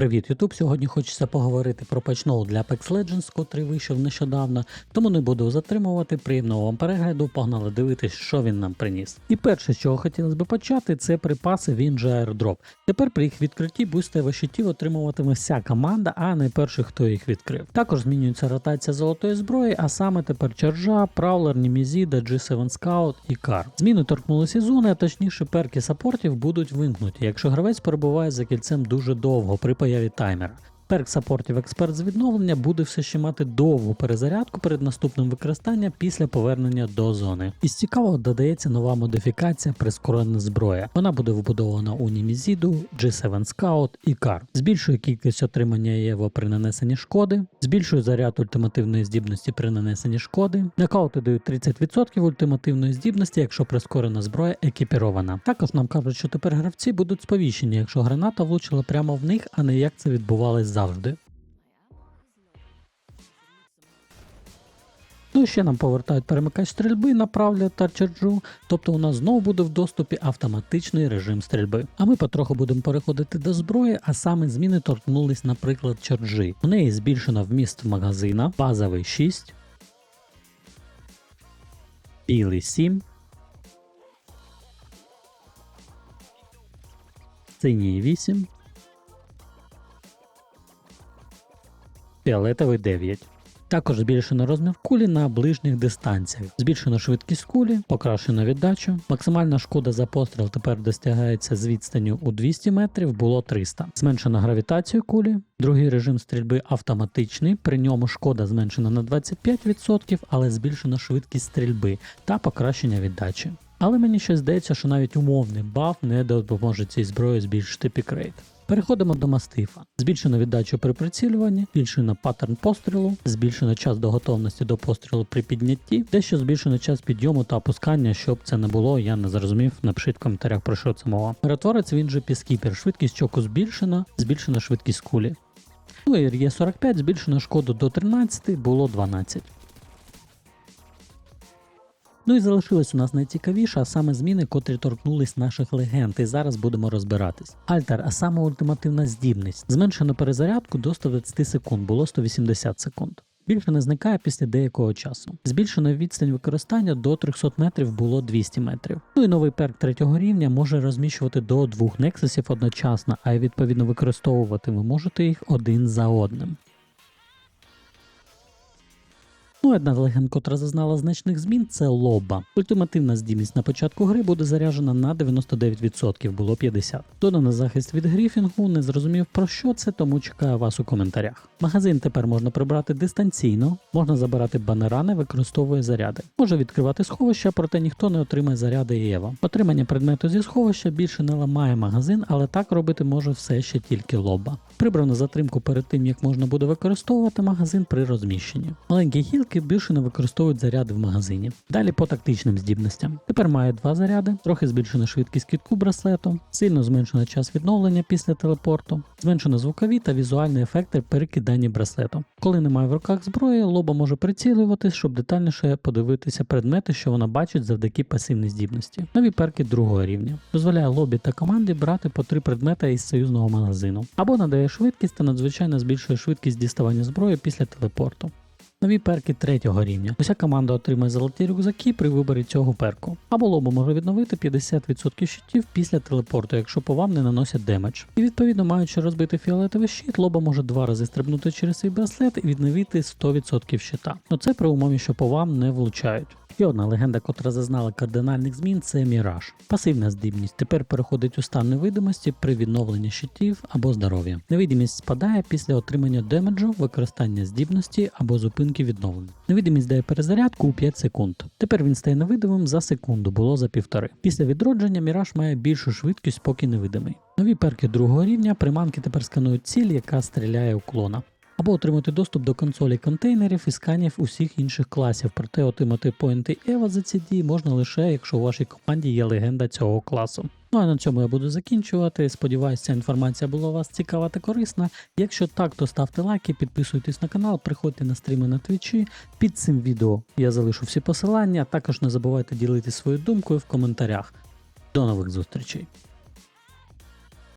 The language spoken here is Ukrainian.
Привіт, Ютуб! Сьогодні хочеться поговорити про патчноут для Apex Legends, котрий вийшов нещодавно, тому не буду затримувати. Приємного вам перегляду, погнали дивитись, що він нам приніс. І перше, з чого хотілося б почати, це припаси він же Airdrop. Тепер при їх відкритті бустевих щитів отримуватиме вся команда, а не перший, хто їх відкрив. Також змінюється ротація золотої зброї, а саме тепер Чаржа, Правлер, Німізіда, G7 Scout і Кар. Зміни торкнулися зони, а точніше перки саппортів будуть вимкнуті, якщо гравець перебуває за кільцем дуже довго при появі таймера. Перк саппортів експерт з відновлення буде все ще мати довгу перезарядку перед наступним використанням після повернення до зони. Із цікавого додається нова модифікація прискорена зброя. Вона буде вбудована у Німізіду, G7 Scout і CAR. Збільшує кількість отримання ЄВО при нанесенні шкоди, збільшує заряд ультимативної здібності при нанесенні шкоди. Нокаути дають 30% ультимативної здібності, якщо прискорена зброя екіпірована. Також нам кажуть, що тепер гравці будуть сповіщені, якщо граната влучила прямо в них, а не як це відбувалось завжди. Ну і ще нам повертають перемикач стрільби на правлі та черджу, тобто у нас знову буде в доступі автоматичний режим стрільби. А ми потроху будемо переходити до зброї, а саме зміни торкнулись, наприклад, черджі. У неї збільшено вміст магазина, базовий 6, білий 7, синій 8, фіолетовий 9. Також збільшено розмір кулі на ближніх дистанціях, збільшено швидкість кулі, покращено віддачу. Максимальна шкода за постріл тепер досягається з відстанню у 200 метрів, було 300. Зменшено гравітацію кулі. Другий режим стрільби автоматичний, при ньому шкода зменшена на 25%, але збільшено швидкість стрільби та покращення віддачі. Але мені щось здається, що навіть умовний баф не допоможе цій зброї збільшити пікрейт. Переходимо до мастифа. Збільшено віддачу при прицілюванні, збільшено паттерн пострілу, збільшено час до готовності до пострілу при піднятті, дещо збільшено час підйому та опускання, щоб це не було, я не зрозумів. Напишіть в коментарях про що це мова. Миротворець він же піскіпер. Швидкість чоку збільшена, збільшена швидкість кулі. Ну і є 45 збільшено шкоду до 13, було 12. Ну і залишилось у нас найцікавіше, а саме зміни, котрі торкнулись наших легенд, і зараз будемо розбиратись. Альтер, а саме ультимативна здібність. Зменшено перезарядку до 120 секунд, було 180 секунд. Більше не зникає після деякого часу. Збільшено відстань використання до 300 метрів було 200 метрів. Ну і новий перк третього рівня може розміщувати до двох нексусів одночасно, а й відповідно використовувати ви можете їх один за одним. Ну, одна з легенд, котра зазнала значних змін, це лоба. Ультимативна здібність на початку гри буде заряджена на 99%, було 50%. Додано захист від гріфінгу, не зрозумів про що це, тому чекаю вас у коментарях. Магазин тепер можна прибрати дистанційно, можна забирати банера, не використовує заряди. Може відкривати сховища, проте ніхто не отримає заряди Єва. Отримання предмету зі сховища більше не ламає магазин, але так робити може все ще тільки лоба. Прибрано затримку перед тим, як можна буде використовувати магазин при розміщенні. Маленькі гілки більше не використовують заряди в магазині. Далі по тактичним здібностям. Тепер має два заряди, трохи збільшена швидкість кітку браслету, сильно зменшено час відновлення після телепорту, зменшено звукові та візуальні ефекти перекидання браслету. Коли немає в руках зброї, лоба може прицілюватись, щоб детальніше подивитися предмети, що вона бачить завдяки пасивній здібності. Нові перки другого рівня. Дозволяє лобі та команді брати по три предмети із союзного магазину, або надає швидкість та надзвичайно збільшує швидкість діставання зброї після телепорту. Нові перки третього рівня. Уся команда отримає золоті рюкзаки при виборі цього перку. Або лоба може відновити 50% щитів після телепорту, якщо по вам не наносять демедж. І відповідно, маючи розбити фіолетовий щит, лоба може два рази стрибнути через свій браслет і відновити 100% щита. Ну це при умові, що по вам не влучають. Ще одна легенда, котра зазнала кардинальних змін, це Міраж. Пасивна здібність тепер переходить у стан невидимості при відновленні щитів або здоров'я. Невидимість спадає після отримання демеджу, використання здібності або зупинки відновлення. Невидимість дає перезарядку у 5 секунд. Тепер він стає невидимим за секунду, було за півтори. Після відродження Міраж має більшу швидкість, поки невидимий. Нові перки другого рівня приманки тепер сканують ціль, яка стріляє у клона або отримати доступ до консолі контейнерів і сканів усіх інших класів. Проте отримати поінти Ева за ці дії можна лише, якщо у вашій команді є легенда цього класу. Ну а на цьому я буду закінчувати. Сподіваюся, ця інформація була у вас цікава та корисна. Якщо так, то ставте лайки, підписуйтесь на канал, приходьте на стріми на твічі. Під цим відео я залишу всі посилання. Також не забувайте ділитися своєю думкою в коментарях. До нових зустрічей!